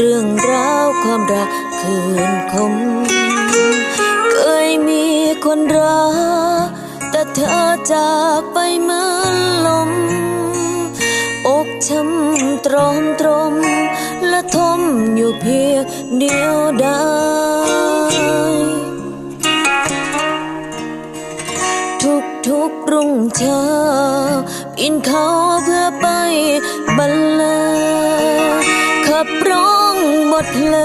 เรื่องราวความรักคืนคม เคยมีคนรัก แต่เธอจากไปเหมือนลม อกช้ำตรอมตรม และทมอยู่เพียงเดียวดายทุกทุกรุ่งเช้าปีนเขาเพื่อไปบรรเลงขับร้อง บทเล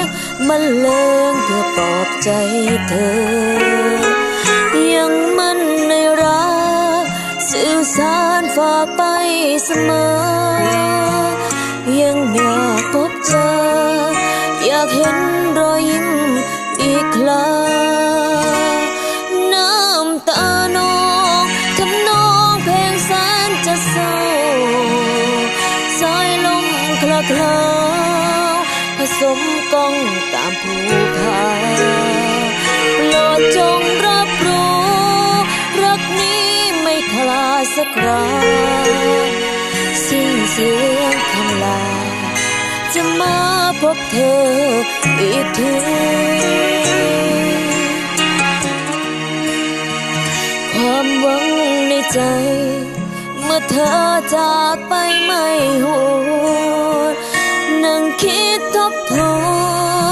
งบรรเลงเพื่อปลอบใจเธอ ยังมั่นในรักสื่อสารฝากไปเสมอ ยังอยากพบเจอ อยากเห็นรอยยิ้มอีกครั้งน้ำตานองทำนองเพลงแสนจะเศร้าสายลมคลาคลา สมก้องตามภูเขาโปรดจงรับรู้ รักนี้ไม่คลาสักคราสิ้นเสียงคำลา จะมาพบเธออีกทีความหวังในใจ เมื่อเธอจากไปไม่หวน คิดทบทว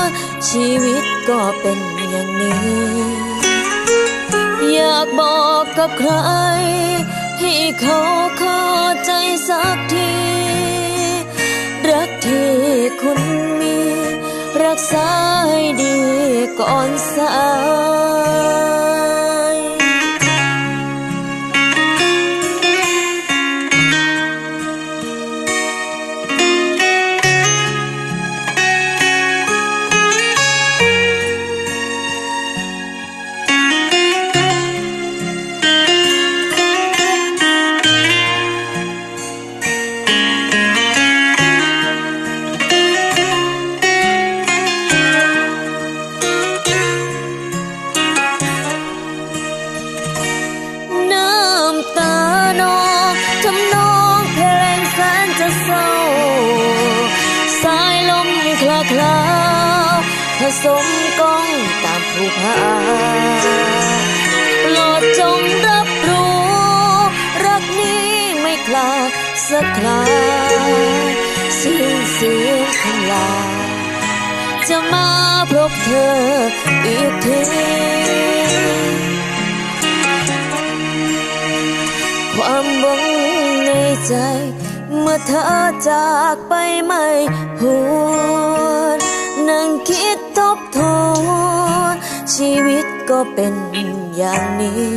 นชีวิตก็เป็นอย่างนี้ อยากบอกกับใคร ให้เขาเข้าใจสักที รักที่คุณมี รักษาให้ดีก่อนสาย สนจะเศร้าสายลมคลาคลาผสมก้องตามภูผา สักคราสิ้นเสียงคำลาจะมาพบเธออีกทีความหวังในใจ เมื่อเธอจากไปไม่หวนนั่งคิดทบทวนชีวิตก็เป็นอย่างนี้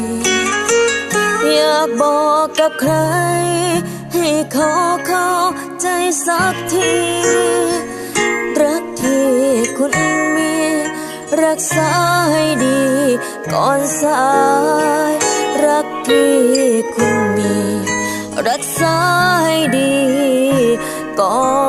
อยากบอกกับใคร สักที รักที่คุณมี รักษาให้ดี ก่อนสาย รักที่คุณมี รักษาให้ดี ก่อน